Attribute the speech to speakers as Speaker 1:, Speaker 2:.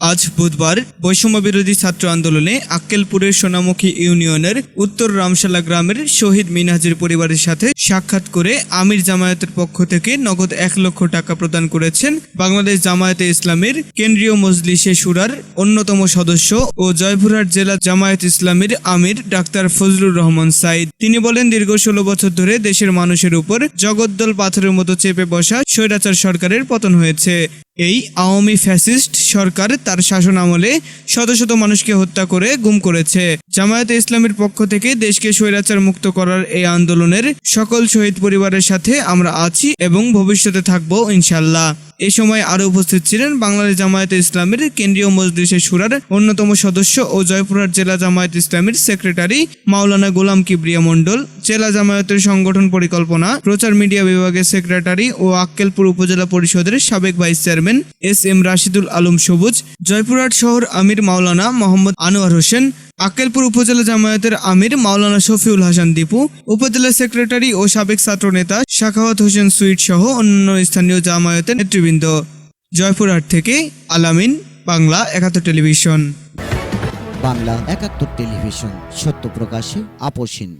Speaker 1: আজ বুধবার বৈষম্য বিরোধী ছাত্র আন্দোলনে আক্কেলপুরের সোনামুখী ইউনিয়নের উত্তর রামশালা গ্রামের শহীদ মিনহাজের পরিবারের সাথে সাক্ষাৎ করে আমির জামায়াতের পক্ষ থেকে নগদ এক লক্ষ টাকা প্রদান করেছেন বাংলাদেশ জামায়াতে ইসলামের কেন্দ্রীয় মজলিসে সুরার অন্যতম সদস্য ও জয়পুরহাট জেলা জামায়াত ইসলামীর আমির ডাক্তার ফজলুর রহমান সাইদ। তিনি বলেন, দীর্ঘ ষোলো বছর ধরে দেশের মানুষের উপর জগদ্দল পাথরের মতো চেপে বসা স্বৈরাচার সরকারের পতন হয়েছে। এই আওয়ামী ফ্যাসিস্ট সরকার তার শাসন আমলে শত শত মানুষকে হত্যা করে গুম করেছে। জামায়াতে ইসলামের পক্ষ থেকে দেশকে স্বৈরাচার মুক্ত করার এই আন্দোলনের সকল শহীদ পরিবারের সাথে আমরা আছি এবং ভবিষ্যতে থাকব ইনশাল্লাহ এ সময় আরও উপস্থিত ছিলেন বাংলাদেশ জামায়াতে ইসলামের কেন্দ্রীয় মজলিসের সুরার অন্যতম সদস্য ও জয়পুরহাট জেলা জামায়াত ইসলামের সেক্রেটারি মাওলানা গোলাম কিবরিয়া মণ্ডল, জেলা জামায়াতের সংগঠন পরিকল্পনা, প্রচার মিডিয়া বিভাগের সেক্রেটারি ও আক্কেলপুর উপজেলা পরিষদের সাবেক vice chairman S M Rashidul Alam Sabuj, Joypurhat শহর আমির মাওলানা মোহাম্মদ আনোয়ার হোসেন আক্কেলপুর উপজেলা জামায়াতের আমির মাওলানা শফিউল হাসান দীপু, উপজেলা সেক্রেটারি ও সাবেক ছাত্র নেতা শাখাওয়াত হোসেন সুইট সহ অন্যান্য স্থানীয় জামায়াতের নেতৃবৃন্দ। জয়পুরহাট থেকে আলামিন, বাংলা একাত্তর টেলিভিশন।
Speaker 2: বাংলা একাত্তর টেলিভিশন, সত্য প্রকাশে আপোষহীন